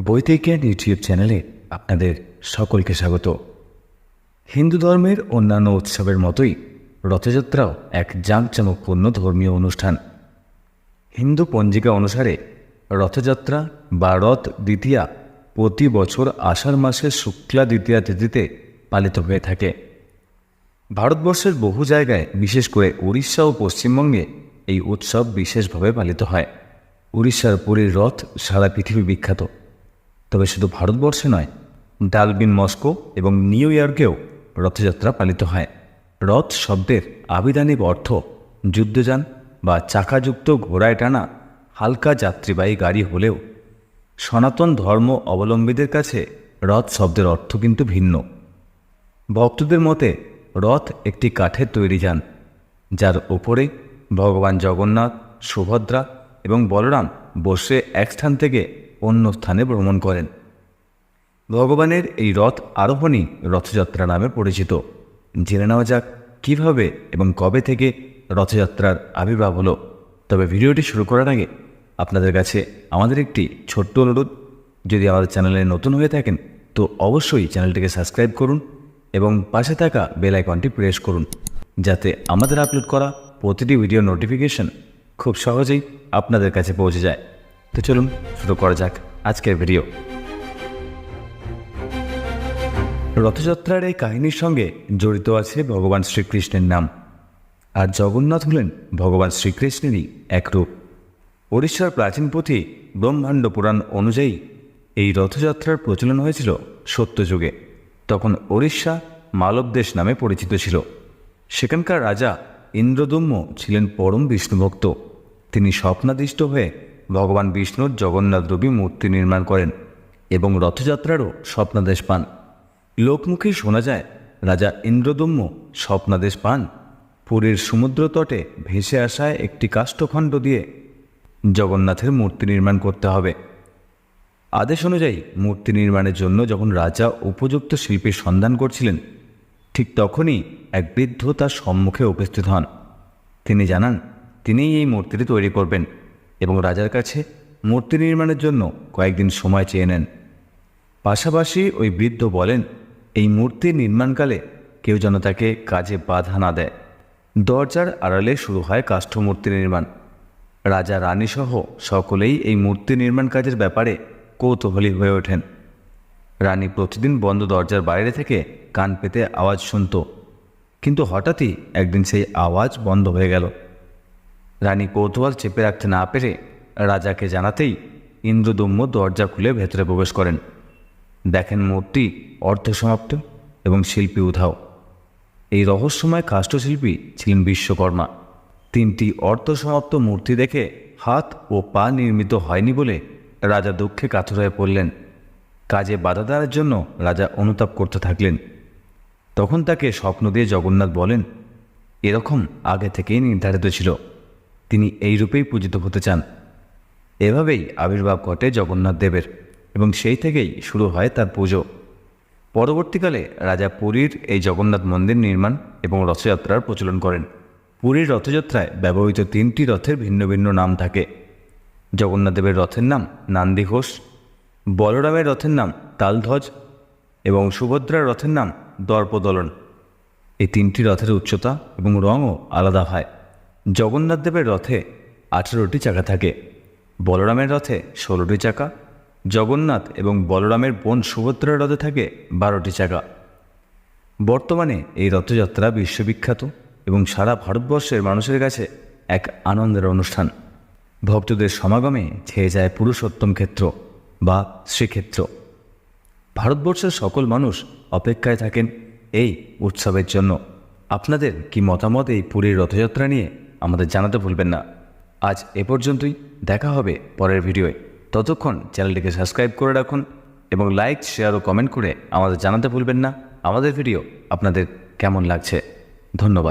বৈদিক জ্ঞান ইউটিউব চ্যানেলে আপনাদের সকলকে স্বাগত। হিন্দু ধর্মের অন্যান্য উৎসবের মতোই রথযাত্রাও এক জাঁকজমকপূর্ণ ধর্মীয় অনুষ্ঠান। হিন্দু পঞ্জিকা অনুসারে রথযাত্রা বা রথ দ্বিতীয়া প্রতি বছর আষাঢ় মাসের শুক্লা দ্বিতীয়া তিথিতে পালিত হয়ে থাকে। ভারতবর্ষের বহু জায়গায়, বিশেষ করে উড়িষ্যা ও পশ্চিমবঙ্গে, এই উৎসব বিশেষভাবে পালিত হয়। উড়িষ্যার পুরীর রথ সারা পৃথিবী বিখ্যাত। তবে শুধু ভারতবর্ষে নয়, ডালবিন মস্কো এবং নিউ ইয়র্কেও রথযাত্রা পালিত হয়। রথ শব্দের আবিধানিক অর্থ যুদ্ধযান বা চাকাযুক্ত ঘোড়ায় টানা হালকা যাত্রীবাহী গাড়ি হলেও সনাতন ধর্ম অবলম্বীদের কাছে রথ শব্দের অর্থ কিন্তু ভিন্ন। ভক্তদের মতে রথ একটি কাঠের তৈরি যান, যার ওপরে ভগবান জগন্নাথ, সুভদ্রা এবং বলরাম বসে এক স্থান থেকে অন্য স্থানে ভ্রমণ করেন। ভগবানের এই রথ আরোহণই রথযাত্রা নামে পরিচিত। জেনে নেওয়া যাক কীভাবে এবং কবে থেকে রথযাত্রার আবির্ভাব হলো। তবে ভিডিওটি শুরু করার আগে আপনাদের কাছে আমাদের একটি ছোট্ট অনুরোধ। যদি আমাদের চ্যানেলে নতুন হয়ে থাকেন, তো অবশ্যই চ্যানেলটিকে সাবস্ক্রাইব করুন এবং পাশে থাকা বেল আইকনটি প্রেস করুন। যাতে আমাদের আপলোড করা প্রতিটি ভিডিও নোটিফিকেশন খুব সহজেই আপনাদের কাছে পৌঁছে যায়। তো চলুন শুরু করা যাক আজকের ভিডিও। রথযাত্রার এই কাহিনীর সঙ্গে জড়িত আছে ভগবান শ্রীকৃষ্ণের নাম। আর জগন্নাথ হলেন ভগবান শ্রীকৃষ্ণেরই এক রূপ। ওড়িশার প্রাচীন পুঁথি ব্রহ্মাণ্ড পুরাণ অনুযায়ী এই রথযাত্রার প্রচলন হয়েছিল সত্যযুগে। তখন ওড়িশা মালব দেশ নামে পরিচিত ছিল। সেখানকার রাজা ইন্দ্রদম্য ছিলেন পরম বিষ্ণুভক্ত। তিনি স্বপ্নাদিষ্ট হয়ে ভগবান বিষ্ণুর জগন্নাথ রূপী মূর্তি নির্মাণ করেন এবং রথযাত্রারও স্বপ্নাদেশ পান। লোকমুখে শোনা যায়, রাজা ইন্দ্রদম্য স্বপ্নাদেশ পান। পুরীর সমুদ্র তটে ভেসে আসায় একটি কাষ্ঠখণ্ড দিয়ে জগন্নাথের মূর্তি নির্মাণ করতে হবে। আদেশ অনুযায়ী মূর্তি নির্মাণের জন্য যখন রাজা উপযুক্ত শিল্পীর সন্ধান করছিলেন, ঠিক তখনই এক বৃদ্ধ তার সম্মুখে উপস্থিত হন। তিনি জানান, তিনিই এই মূর্তিটি তৈরি করবেন। এবং রাজার কাছে মূর্তি নির্মাণের জন্য কয়েকদিন সময় চেয়ে নেন। পাশাপাশি ওই বৃদ্ধ বলেন, এই মূর্তি নির্মাণকালে কেউ যেন তাকে কাজে বাধা না দেয়। দরজার আড়ালে শুরু হয় কাষ্ঠমূর্তি নির্মাণ। রাজা রানীসহ সকলেই এই মূর্তি নির্মাণ কাজের ব্যাপারে কৌতূহলী হয়ে ওঠেন। রানী প্রতিদিন বন্ধ দরজার বাইরে থেকে কান পেতে আওয়াজ শুনত। কিন্তু হঠাৎই একদিন সেই আওয়াজ বন্ধ হয়ে গেল। রানী কৌতূহল চেপে রাখতে না পেরে রাজাকে জানাতেই ইন্দ্রদম্য দরজা খুলে ভেতরে প্রবেশ করেন। দেখেন মূর্তি অর্ধসমাপ্ত এবং শিল্পী উধাও। এই রহস্যময় কাষ্ঠশিল্পী ছিলেন বিশ্বকর্মা। তিনটি অর্ধসমাপ্ত মূর্তি দেখে হাত ও পা নির্মিত হয়নি বলে রাজা দুঃখে কাতর হয়ে পড়লেন। কাজে বাধা দেওয়ার জন্য রাজা অনুতাপ করতে থাকলেন। তখন তাকে স্বপ্ন দিয়ে জগন্নাথ বলেন, এরকম আগে থেকেই নির্ধারিত ছিল। তিনি এই রূপেই পূজিত হতে চান। এভাবেই আবির্ভাব ঘটে জগন্নাথ দেবের এবং সেই থেকেই শুরু হয় তার পুজো। পরবর্তীকালে রাজা পুরীর এই জগন্নাথ মন্দির নির্মাণ এবং রথযাত্রার প্রচলন করেন। পুরীর রথযাত্রায় ব্যবহৃত তিনটি রথের ভিন্ন ভিন্ন নাম থাকে। জগন্নাথদেবের রথের নাম নান্দি ঘোষ, বলরামের রথের নাম তালধ্বজ এবং সুভদ্রার রথের নাম দর্পদলন। এই তিনটি রথের উচ্চতা এবং রঙও আলাদা হয়। জগন্নাথদেবের রথে আঠেরোটি চাকা থাকে। বলরামের রথে ষোলোটি চাকা, জগন্নাথ এবং বলরামের বোন সুভদ্রার রথে থাকে বারোটি চাকা। বর্তমানে এই রথযাত্রা বিশ্ববিখ্যাত এবং সারা ভারতবর্ষের মানুষের কাছে এক আনন্দের অনুষ্ঠান। ভক্তদের সমাগমে ছেয়ে যায় পুরুষোত্তম ক্ষেত্র বা শ্রীক্ষেত্র। ভারতবর্ষের সকল মানুষ অপেক্ষায় থাকেন এই উৎসবের জন্য। আপনাদের কি মতামত এই পুরীর রথযাত্রা নিয়ে? আমাদের জানাতে ভুলবেন না। আজ এ পর্যন্তই, দেখা হবে পরের ভিডিওয়ে। ততক্ষণ চ্যানেলটিকে সাবস্ক্রাইব করে রাখুন এবং লাইক, শেয়ার ও কমেন্ট করে আমাদের জানাতে ভুলবেন না। আমাদের ভিডিও আপনাদের কেমন লাগছে? ধন্যবাদ।